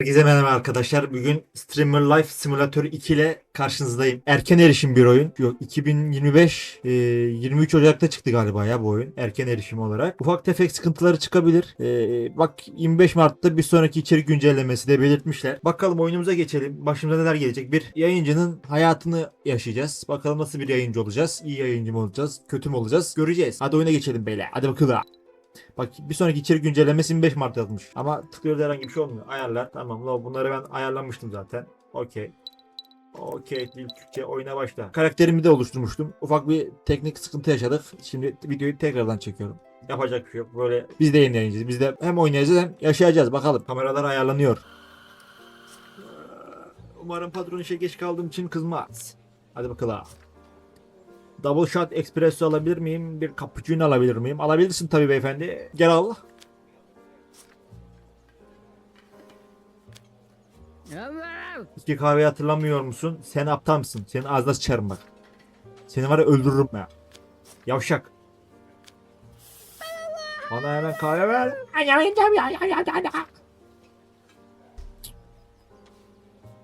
Herkese merhaba arkadaşlar. Bugün Streamer Life Simulator 2 ile karşınızdayım. Erken erişim bir oyun. Yok 2025 e, 23 Ocak'ta çıktı galiba ya bu oyun. Erken erişim olarak. Ufak tefek sıkıntıları çıkabilir. E, bak 25 Mart'ta bir sonraki içerik güncellemesi de belirtmişler. Bakalım oyunumuza geçelim. Başımıza neler gelecek? Bir yayıncının hayatını yaşayacağız. Bakalım nasıl bir yayıncı olacağız? İyi yayıncı mı olacağız? Kötü mü olacağız? Göreceğiz. Hadi oyuna geçelim beyler. Hadi bakalım. Bak bir sonraki içerik güncellemesi 25 Mart yazmış. Ama tıklıyoruz herhangi bir şey olmuyor. Ayarlar tamam. lo, Bunları ben ayarlamıştım zaten. Okey. Okey dil Türkçe oyuna başla. Karakterimi de oluşturmuştum. Ufak bir teknik sıkıntı yaşadık. Şimdi videoyu tekrardan çekiyorum. Yapacak bir şey yok. Böyle biz de yayınlayacağız. Biz de hem oynayacağız hem yaşayacağız. Bakalım. Kameralar ayarlanıyor. Umarım patron işe geç kaldığım için kızmaz. Hadi bakalım. Double shot espresso alabilir miyim? Bir cappuccino alabilir miyim? Alabilirsin tabii beyefendi. Gel al. İki kahveyi hatırlamıyor musun? Sen aptal mısın? Senin ağzına sıçarım bak. Seni var ya öldürürüm ya. Yavşak. Bana hemen kahve ver.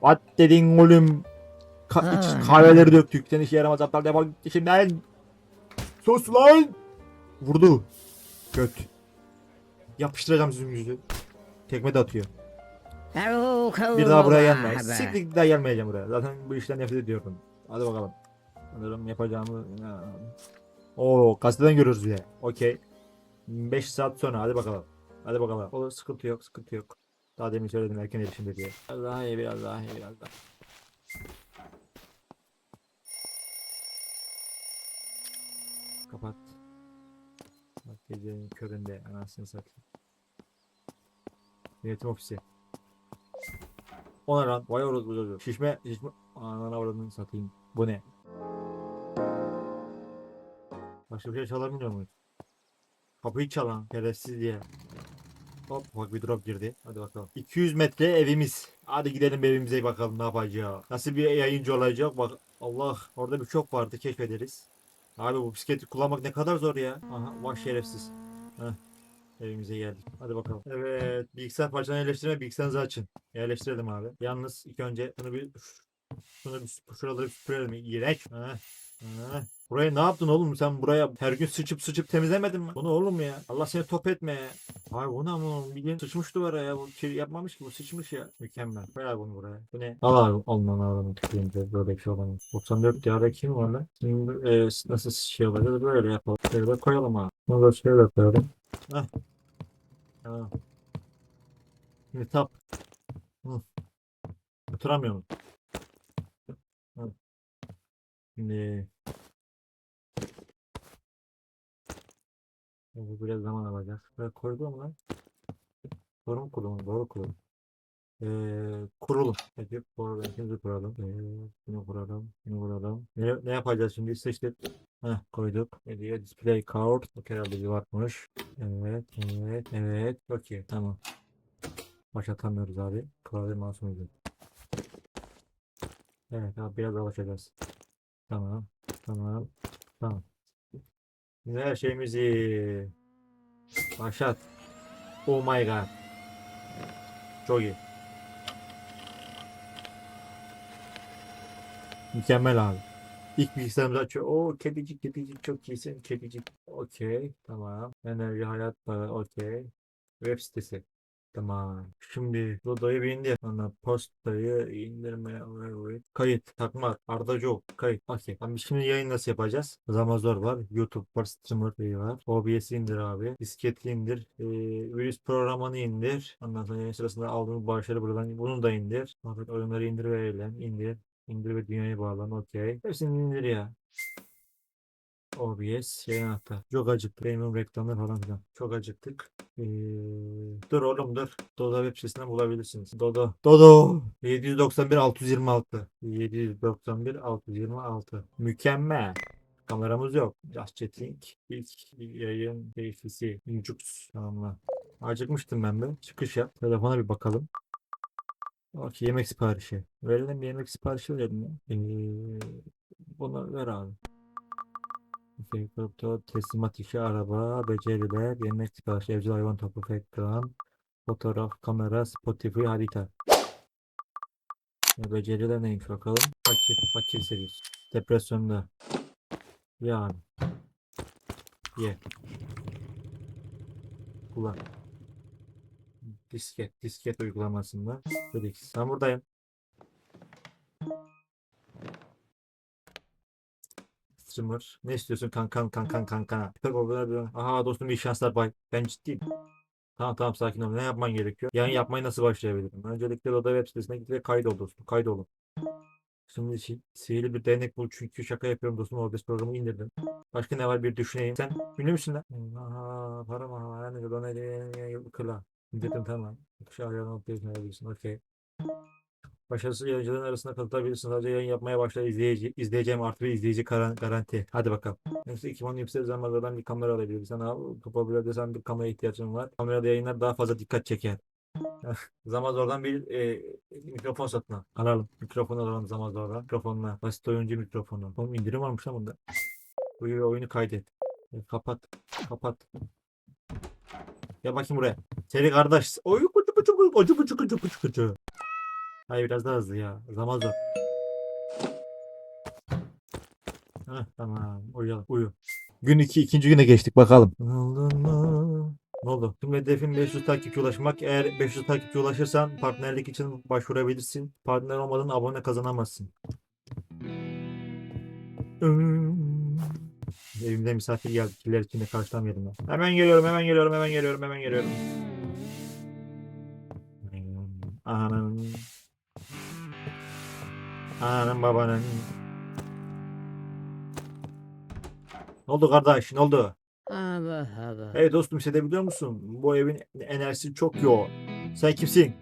What dedin oğlum? Ka- iç- kahveleri döktük. Sen işe yaramaz aptal defol git işimden. Sus lan. Vurdu. Göt. Yapıştıracağım sizin yüzü. Tekme de atıyor. Bir daha buraya gelme. Siktir daha gelmeyeceğim buraya. Zaten bu işten nefret ediyorum. Hadi bakalım. Sanırım yapacağımı... Oo gazeteden görürüz bile. Okey. 5 saat sonra hadi bakalım. Hadi bakalım. Olur sıkıntı yok sıkıntı yok. Daha demin söyledim erken erişimde diye. Biraz daha iyi biraz daha iyi biraz daha. Kapat. Bak gecenin köründe anasını satayım. Yönetim ofisi. Ona lan. Vay orası bu. Şişme, şişme. Anana avradını satayım. Bu ne? Başka bir şey çalabiliyor muyuz? Kapıyı çalan. Şerefsiz diye. Hop bak bir drop girdi. Hadi bakalım. 200 metre evimiz. Hadi gidelim evimize bakalım ne yapacağız. Nasıl bir yayıncı olacak? Bak Allah orada bir çok vardı keşfederiz. Abi bu bisikleti kullanmak ne kadar zor ya. Aha vah şerefsiz. Heh. Evimize geldik. Hadi bakalım. Evet. Bilgisayar parçalarını yerleştirme. Bilgisayarınızı açın. Yerleştirelim abi. Yalnız ilk önce şunu bir şunu bir şuraları bir süpürelim. İğrenç. Heh. Heh. Buraya ne yaptın oğlum? Sen buraya her gün sıçıp sıçıp temizlemedin mi? Bu ne oğlum ya? Allah seni top etme ya. Ay bu ne ama oğlum? Bildiğin sıçmış duvara ya. Bu şey yapmamış ki bu sıçmış ya. Mükemmel. Koy abi bunu buraya. Bu ne? Al abi. Olman ağlamı tıklayınca böyle bir şey olamaz. 94 diyarda kim var lan? Şimdi e, nasıl şey olacak? Böyle yapalım. Şöyle koyalım abi. Bunu da şöyle koyalım. Heh. Tamam. Şimdi tap. Hı. Oturamıyorum. Şimdi bu biraz zaman alacak. Böyle koydum lan. Doğru mu kurulum? Doğru kurulum. Ee, kurulum. Peki kurulum. İkinci kuralım. Ee, bunu kuralım. Bunu kuralım. Ne, ne yapacağız şimdi? Seçtik. Heh, koyduk. Ne diyor? Display card. Bak herhalde bir varmış. Evet. Evet. Evet. Okey. Tamam. Başlatamıyoruz abi. Klavye mouse'umuz yok. Evet abi biraz alışacağız. Tamam. Tamam. Tamam. Şimdi her şeyimizi başlat. Oh my god. Çok iyi. Mükemmel abi. İlk bilgisayarımızı açıyor. Oo kedicik kedicik çok iyisin kedicik. Okey tamam. Enerji hayat para okey. Web sitesi. Tamam. Şimdi Dodo'yu bir indir. Sonra postayı indirme. evet. Kayıt. Takma. Arda Joe. Kayıt. Okey. Tamam şimdi yayın nasıl yapacağız? Zamazor var. YouTube var. Streamer var. OBS indir abi. Disketi indir. Ee, virüs programını indir. Ondan sonra yayın sırasında aldığımız bağışları buradan bunu da indir. Afet oyunları indir ve eğlen. İndir. İndir ve dünyaya bağlan. Okey. Hepsini indir ya. OBS yayın anahtar. Çok acıktık. Premium reklamlar falan filan. Çok acıktık. Ee, dur oğlum dur. Dodo web sitesinden bulabilirsiniz. Dodo. Dodo. 791 626. 791 626. Mükemmel. Kameramız yok. Just chatting. İlk yayın keyfisi. Jux. Tamamla. Acıkmıştım ben de. Çıkış yap. Telefona bir bakalım. Okey yemek siparişi. Verelim bir yemek siparişi verelim ya. Ee, bunu ver abi. Şey, kripto, teslimat araba, beceriler, yemek siparişi, evcil hayvan topu, ekran, fotoğraf, kamera, Spotify, harita. Beceriler neymiş bakalım. Fakir, fakir serisi. Depresyonda. Yani. Ye. Kullan. Disket, disket uygulamasında. Dedik. Sen buradayım. Streamer. Ne istiyorsun kankan kankan kadar bir... Aha dostum iyi şanslar bay. Ben ciddiyim. Tamam tamam sakin ol. Ne yapman gerekiyor? Yayın yapmayı nasıl başlayabilirim? Öncelikle Loda web sitesine git ve kaydol dostum. Kaydolun. Şimdi için sihirli bir değnek bul çünkü şaka yapıyorum dostum. OBS programı indirdim. Başka ne var bir düşüneyim. Sen ünlü müsün lan? Aha param aha. Yani Loda ne kıla. İndirdim tamam. Şu ayağını okuyabilirsin. Okey. Başarısız yayıncıların arasında katılabilirsin. Sadece yayın yapmaya başlar izleyici, izleyeceğim artı bir izleyici garanti. Hadi bakalım. Mesela 2020 zamanlardan bir kamera alabilirim. Sana popüler desen bir kameraya ihtiyacın var. Kamerada yayınlar daha fazla dikkat çeker. Zamazor'dan bir e, mikrofon satın al. Alalım. Mikrofon alalım zaman Zamazor'dan. Mikrofonla. Basit oyuncu mikrofonu. Oğlum indirim varmış lan bunda. Bu oyunu kaydet. E, kapat. Kapat. Gel bakayım buraya. Seni kardeş. Oy kucu kucu kucu kucu kucu kucu kucu. Hayır biraz daha hızlı ya. Zaman zor. Heh, tamam. Uyuyalım. Uyu. Gün 2 ikinci güne geçtik bakalım. Ne oldu? Ne oldu? Tüm hedefin 500 takipçi ulaşmak. Eğer 500 takipçi ulaşırsan partnerlik için başvurabilirsin. Partner olmadan abone kazanamazsın. Evimde misafir geldi. Killer içinde karşılamayalım. Hemen geliyorum, hemen geliyorum, hemen geliyorum, hemen geliyorum. Ananın babanın. Ne oldu kardeş? Ne oldu? Hava hava. Hey dostum hissedebiliyor musun? Bu evin enerjisi çok yoğun. Sen kimsin?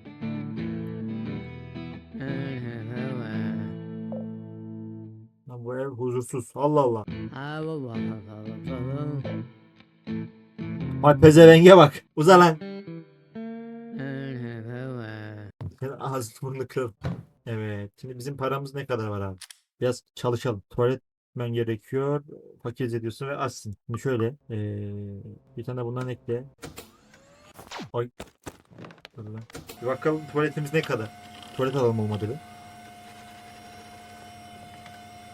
Lan bu ev huzursuz. Allah Allah. Ay pezevenge bak. Uza lan. Ağzını burnunu kırarım. Evet. Şimdi bizim paramız ne kadar var abi? Biraz çalışalım. Tuvalet gitmen gerekiyor. Paket ediyorsun ve açsın. Şimdi şöyle. ee, bir tane bundan ekle. Ay. Dur. Bir bakalım tuvaletimiz ne kadar? Tuvalet alalım olmadı bir.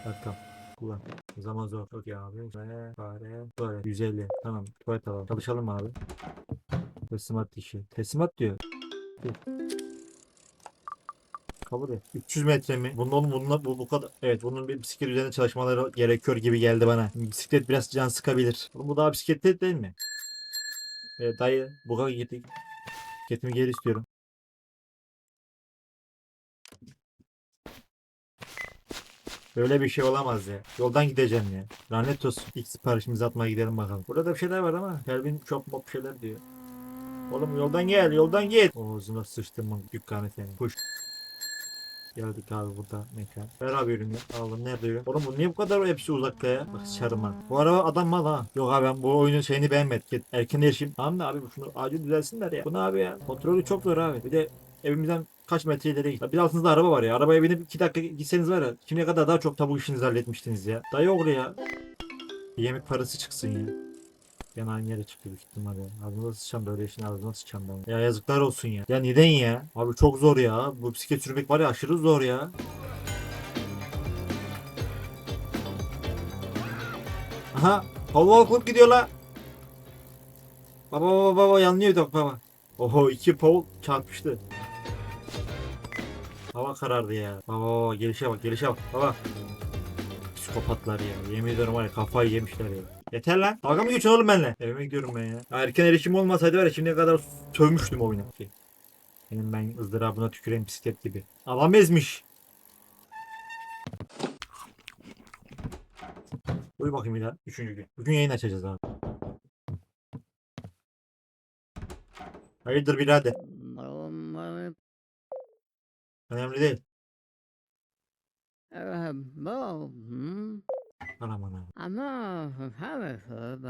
Bak tamam. Kullan. Zaman zor. Okey abi. Ve fare. Tuvalet. 150. Tamam. Tuvalet alalım. Çalışalım abi. Teslimat işi. Teslimat diyor. Kabul et. 300 metre mi? Bunun oğlum bununla bu, bu kadar. Evet bunun bir bisiklet üzerinde çalışmaları gerekiyor gibi geldi bana. Bisiklet biraz can sıkabilir. Oğlum bu daha bisiklet değil, mi? Evet dayı buga gittik. Bisikletimi geri istiyorum. Böyle bir şey olamaz ya. Yoldan gideceğim ya. Lanet olsun. İlk siparişimizi atmaya gidelim bakalım. Burada bir şeyler var ama Kelvin çok mop şeyler diyor. Oğlum yoldan gel, yoldan git. Ağzına sıçtım bu dükkanı senin. Kuş. Geldik abi burada mekan. Ver abi ürünü. Aldım nerede ürün? Oğlum bu niye bu kadar hepsi uzakta ya? Bak sıçarım. Bu araba adam mal ha. Yok abi ben bu oyunun şeyini beğenmedim. Git erken erişim. Tamam da abi şunu acil düzelsinler ya. Bu ne abi ya? Kontrolü çok zor abi. Bir de evimizden kaç metre ileri git. Bir altınızda araba var ya. Arabaya binip 2 dakika gitseniz var ya. Şimdiye kadar daha çok tabu işinizi halletmiştiniz ya. Dayı oğlu ya. Bir yemek parası çıksın ya. Ben aynı yere çıktı büyük ihtimalle. Ağzına sıçacağım böyle işin ağzına sıçacağım ben. Ya yazıklar olsun ya. Ya neden ya? Abi çok zor ya. Bu bisiklet sürmek var ya aşırı zor ya. Aha. Hava okup gidiyor la. Baba baba baba yanlıyor bak baba. Oho iki Paul çarpıştı. Hava karardı ya. Baba baba gelişe bak gelişe bak baba. Psikopatlar ya. Yemin ediyorum var ya kafayı yemişler ya. Yeter lan. Dalga mı geçiyorsun oğlum benimle? Evime gidiyorum ben ya. ya erken erişim olmasaydı var ya şimdiye kadar sövmüştüm oyunu. Benim ben ızdırabına tüküren bisiklet gibi. Adam ezmiş. Uyu bakayım bir. Üçüncü gün. Bugün yayın açacağız abi. Hayırdır birader? Önemli değil. Anam anam. Ama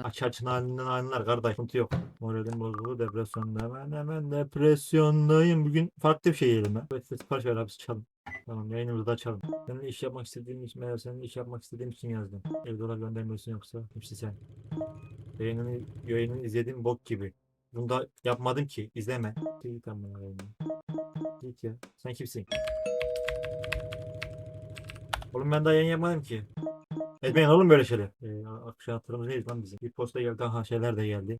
Aç açın halinden anlar kardeş. Sıkıntı yok. Moralim bozuldu. Depresyonda. Ben hemen depresyondayım. Bugün farklı bir şey yiyelim ben. Evet sipariş ver abi çalın. Tamam yayınımızı da açalım. Seninle iş yapmak istediğim için veya seninle iş yapmak istediğim için yazdım. Evde dolar göndermiyorsun yoksa kimsin sen? Yayınını, yayınını izlediğim bok gibi. Bunu da yapmadım ki. İzleme. Git ama yayını. Git ya. Sen kimsin? Oğlum ben daha yayın yapmadım ki. Etmeyin oğlum böyle şeyler. Akşam hatırımız neydi lan bizim? Bir posta geldi. Aha şeyler de geldi.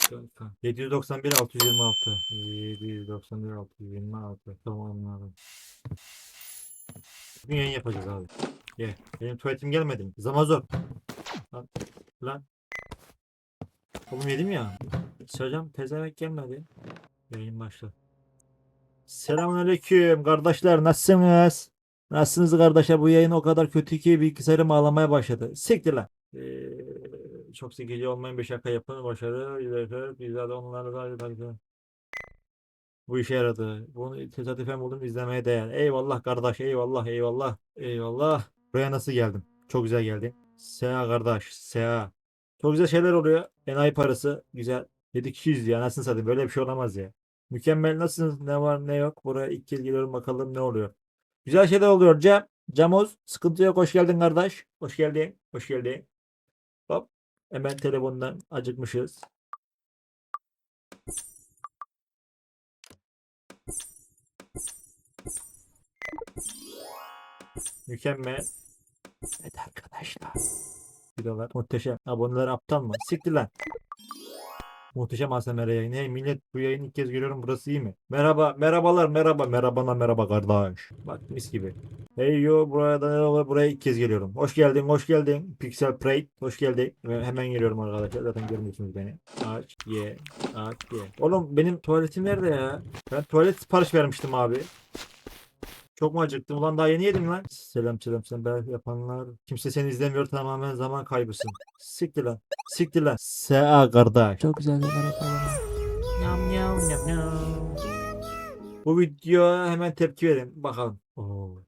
Çıkartma. 791 626. 791 626. Tamam. Bugün yayın yapacağız abi. Ye. Benim tuvaletim gelmedi mi? Zamazor. Lan. Lan. Oğlum yedim ya. Hocam tezemek gelmedi. Yayın başladı. Selamünaleyküm kardeşler nasılsınız? Nasılsınız kardeşler? Bu yayın o kadar kötü ki bilgisayarım ağlamaya başladı. Siktir lan. Ee, çok zekice olmayın bir şaka yapın. Başarı. ilerler, Bizler de onlarla da bu işe yaradı. Bunu tesadüfen buldum izlemeye değer. Eyvallah kardeş. Eyvallah. Eyvallah. Eyvallah. Buraya nasıl geldim? Çok güzel geldim. Seha kardeş. Seha. Çok güzel şeyler oluyor. Enayi parası. Güzel. 7 kişiyiz ya. Nasıl satayım? Böyle bir şey olamaz ya. Mükemmel. Nasılsınız? Ne var ne yok? Buraya ilk kez geliyorum bakalım ne oluyor. Güzel şeyler oluyor Cem. Camoz. Sıkıntı yok. Hoş geldin kardeş. Hoş geldin. Hoş geldin. Hop. Hemen telefondan acıkmışız. Mükemmel. Evet arkadaşlar. Videolar muhteşem. Aboneler aptal mı? Siktir lan. Muhteşem ASMR yayını. Hey millet bu yayını ilk kez görüyorum. Burası iyi mi? Merhaba. Merhabalar. Merhaba. Merhabana merhaba kardeş. Bak mis gibi. Hey yo burada ne oluyor? Buraya ilk kez geliyorum. Hoş geldin. Hoş geldin. Pixel Pride. Hoş geldin. Ve Hemen geliyorum arkadaşlar. Zaten görmüyorsunuz beni. Aç. Ye. Aç. Ye. Oğlum benim tuvaletim nerede ya? Ben tuvalet sipariş vermiştim abi. Çok mu acıktım? Ulan daha yeni yedim lan. Selam selam sen ben yapanlar. Kimse seni izlemiyor tamamen zaman kaybısın. Siktir lan. Siktir lan. Sea kardeş. Çok güzel bir Nyam nyam nyam nyam. Bu videoya hemen tepki verin. Bakalım. Oo.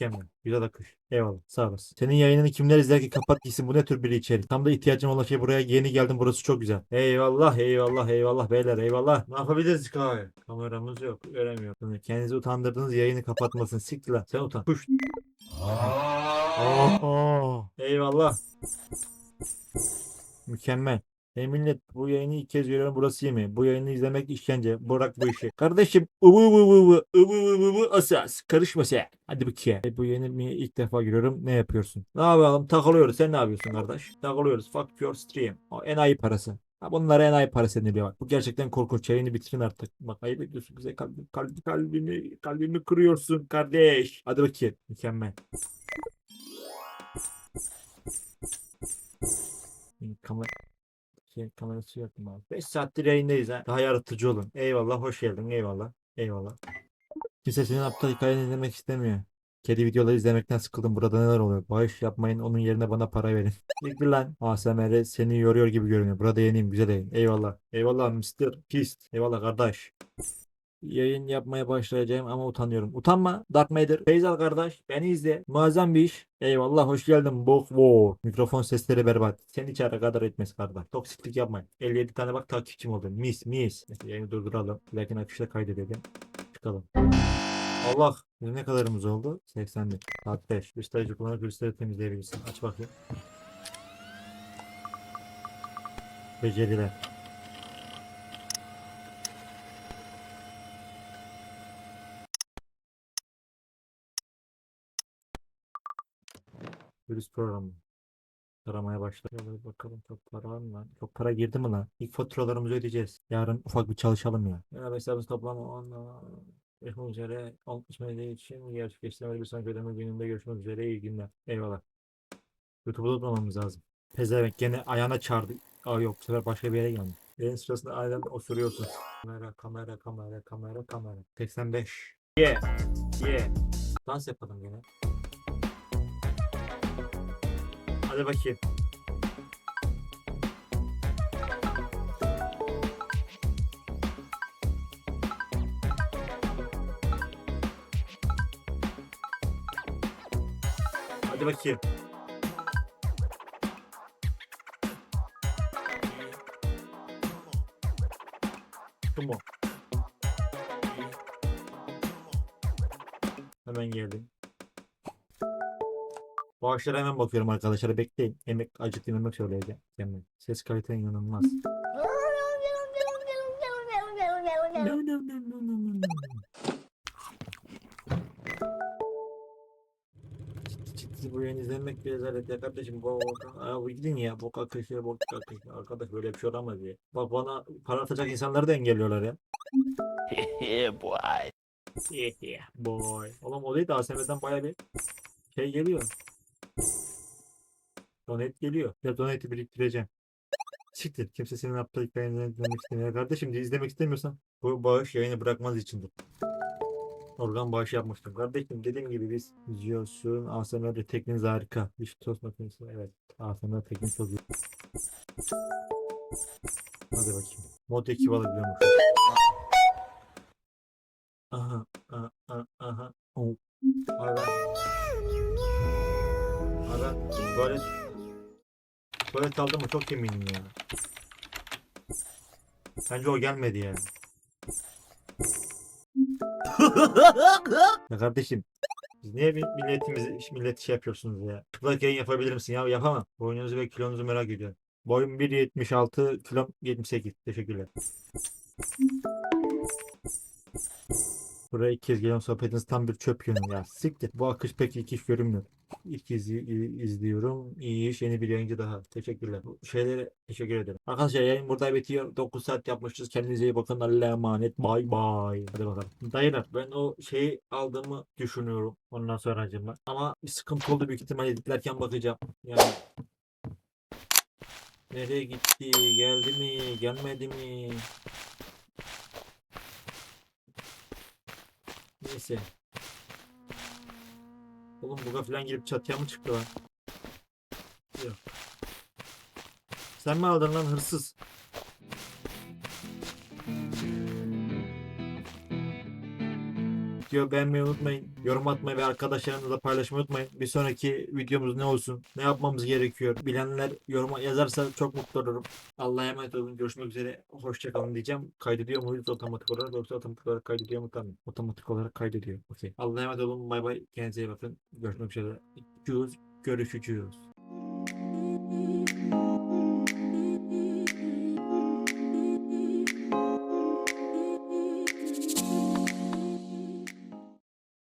Mükemmel. Güzel akış. Eyvallah. Sağ olasın. Senin yayınını kimler izler ki kapat gitsin. Bu ne tür bir içerik? Tam da ihtiyacım olan şey buraya yeni geldim. Burası çok güzel. Eyvallah. Eyvallah. Eyvallah beyler. Eyvallah. Ne yapabiliriz ki abi? Kameramız yok. Göremiyorum. Kendinizi utandırdınız. Yayını kapatmasın. Siktir lan. Sen utan. Aa. Eyvallah. Mükemmel. Ey millet bu yayını ilk kez görüyorum burası iyi mi? Bu yayını izlemek işkence. Bırak bu işi. Kardeşim ıvı ıvı ıvı ıvı ıvı ıvı asas. Karışma sen. Hadi bakayım. E, bu yayını ilk defa görüyorum. Ne yapıyorsun? Ne yapalım? Takılıyoruz. Sen ne yapıyorsun kardeş? Takılıyoruz. Fuck your stream. O enayi parası. Ha bunlara enayi parası deniliyor bak. Bu gerçekten korkunç. Yayını bitirin artık. Bak ayıp ediyorsun bize. Kalbim, kalbim, kalbimi, kalbimi kırıyorsun kardeş. Hadi bakayım. Mükemmel. Kamera şey, kamerası yok mu abi? 5 saattir yayındayız ha. Daha yaratıcı olun. Eyvallah hoş geldin. Eyvallah. Eyvallah. Kimse senin aptal hikayeni izlemek istemiyor. Kedi videoları izlemekten sıkıldım. Burada neler oluyor? Bağış yapmayın. Onun yerine bana para verin. İlk lan. ASMR seni yoruyor gibi görünüyor. Burada yeniyim. Güzel yayın. Eyvallah. Eyvallah Mr. Pist. Eyvallah kardeş. Yayın yapmaya başlayacağım ama utanıyorum. Utanma Dark Matter. Feyzal kardeş beni izle. Muazzam bir iş. Eyvallah hoş geldin. Bok War. Mikrofon sesleri berbat. Seni hiç kadar etmez kardeş. Toksiklik yapmayın. 57 tane bak takipçim oldu. Mis mis. Neyse, yayını durduralım. Lakin akışta kaydedelim. Çıkalım. Allah. Ne kadarımız oldu? 81. Saat 5. Kristalci kullanıp kristalleri temizleyebilirsin. Aç bakayım. Beceriler. Virüs programı. Aramaya başlayalım. Bakalım çok para var mı? Çok para girdi mi lan? İlk faturalarımızı ödeyeceğiz. Yarın ufak bir çalışalım ya. Ya hesabımız toplam 10 Görüşmek üzere. 60 medya için gerçekleştirmeli bir sonraki ödeme gününde görüşmek üzere. İyi günler. Eyvallah. YouTube'da tutmamamız lazım. Pezevenk gene ayağına çağırdı. Aa yok bu sefer başka bir yere geldi. Yayın sırasında aynen osuruyorsun. Kamera, kamera, kamera, kamera, kamera. 85. Yeah. Yeah. Dans yapalım gene. Hadi bakayım. Hadi bakayım. On. Hemen geldim. Bağışlara hemen bakıyorum arkadaşlar. Bekleyin. Yemek acıktım yemek söyleyeceğim. Yani ses kaliten inanılmaz. No, no, no, no, no, no. Siz bu yayını izlemek bir rezalet ya kardeşim. Bu, abi gidin ya. Bok akışı, bok akışı. Arkadaş böyle bir şey olamaz ya. Bak bana para atacak insanları da engelliyorlar ya. Hehe boy. Hehe boy. Oğlum o değil de ASM'den baya bir şey geliyor. Donate geliyor. Ya donate'i biriktireceğim. Siktir. Kimse senin yaptığı hikayeni izlemek istemiyor. Kardeşim izlemek istemiyorsan bu bağış yayını bırakmaz içindir. Organ bağışı yapmıştım. Kardeşim dediğim gibi biz izliyorsun. ASMR'de tekniğiniz harika. Bir tost makinesi. Evet. ASMR teknik tozu. Hadi bakayım. Mod ekip alabiliyormuş. Aha. Aha. Aha. Oh. Abi ben tuvalet tuvalet aldım mı çok eminim ya. Bence o gelmedi yani. ya kardeşim siz niye mi- milletimizi millet şey yapıyorsunuz ya? Çıplak yayın yapabilir misin ya? Yapamam. Boyunuzu ve kilonuzu merak ediyorum. Boyum 1.76, kilom 78. Teşekkürler. Buraya ilk kez gelen sohbetiniz tam bir çöp yönü ya. Siktir. Bu akış pek ilk iş görünmüyor. İlk iz, izliyorum. İyi iş yeni bir yayıncı daha. Teşekkürler. Bu şeylere teşekkür ederim. Arkadaşlar yayın burada bitiyor. 9 saat yapmışız. Kendinize iyi bakın. Allah'a emanet. Bay bay. Hadi bakalım. Dayılar ben o şeyi aldığımı düşünüyorum. Ondan sonra acaba. Ama bir sıkıntı oldu büyük ihtimalle editlerken bakacağım. Yani Nereye gitti? Geldi mi? Gelmedi mi? Neyse. Oğlum buga falan girip çatıya mı çıktı lan? Yok. Sen mi aldın lan hırsız? Video beğenmeyi unutmayın. Yorum atmayı ve arkadaşlarınızla paylaşmayı unutmayın. Bir sonraki videomuz ne olsun? Ne yapmamız gerekiyor? Bilenler yoruma yazarsa çok mutlu olurum. Allah'a emanet olun. Görüşmek üzere. Hoşçakalın diyeceğim. Kaydediyor muyuz otomatik olarak yoksa otomatik olarak kaydediyor mu? Tamam. Otomatik olarak kaydediyor. Okey. Allah'a emanet olun. Bay bay. Kendinize iyi bakın. Görüşmek üzere. Görüşürüz. Görüşürüz.